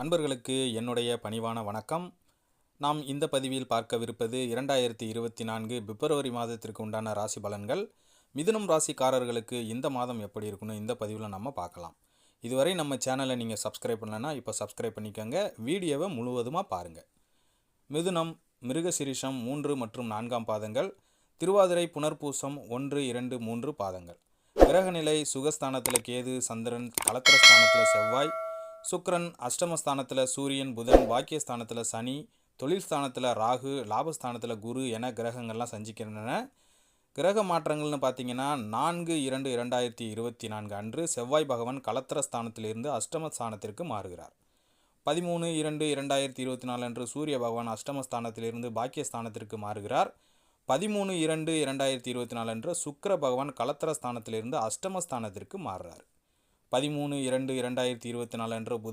அன்பர்களுக்கு என்னுடைய பணிவான வணக்கம். நாம் இந்த பதிவில் பார்க்கவிருப்பது இரண்டாயிரத்தி இருபத்தி நான்கு பிப்ரவரி மாதத்திற்கு உண்டான ராசி பலன்கள். மிதுனம் ராசிக்காரர்களுக்கு இந்த மாதம் எப்படி இருக்குன்னு இந்த பதிவில் நம்ம பார்க்கலாம். இதுவரை நம்ம சேனலை நீங்கள் சப்ஸ்கிரைப் பண்ணலைன்னா இப்போ சப்ஸ்கிரைப் பண்ணிக்கோங்க. வீடியோவை முழுவதுமாக பாருங்கள் மிதுனம் மிருகசிரிஷம் மூன்று மற்றும் நான்காம் பாதங்கள். திருவாதிரை புனர்பூசம் ஒன்று இரண்டு மூன்று பாதங்கள். கிரகநிலை சுகஸ்தானத்தில் கேது சந்திரன் கலத்திரஸ்தானத்தில் செவ்வாய் சுக்ரன் அஷ்டமஸ்தானத்தில் சூரியன் புதன் பாக்கியஸ்தானத்தில் சனி தொழில் ஸ்தானத்தில் ராகு லாபஸ்தானத்தில் குரு என கிரகங்கள்லாம் சஞ்சிக்கின்றன. கிரக மாற்றங்கள்னு பார்த்தீங்கன்னா நான்கு இரண்டு இரண்டாயிரத்தி இருபத்தி நான்கு அன்று செவ்வாய் பகவான் கலத்திரஸ்தானத்திலிருந்து அஷ்டமஸ்தானத்திற்கு மாறுகிறார். பதிமூணு இரண்டு இரண்டாயிரத்தி இருபத்தி நாலு அன்று சூரிய பகவான் அஷ்டமஸ்தானத்திலிருந்து பாக்கியஸ்தானத்திற்கு மாறுகிறார். பதிமூணு இரண்டு இரண்டாயிரத்தி இருபத்தி நாலு அன்று சுக்கர பகவான் கலத்திரஸ்தானத்திலிருந்து அஷ்டமஸ்தானத்திற்கு மாறுறார். பதிமூணு இரண்டு இரண்டாயிரத்தி இருபத்தி நாலு அன்று புத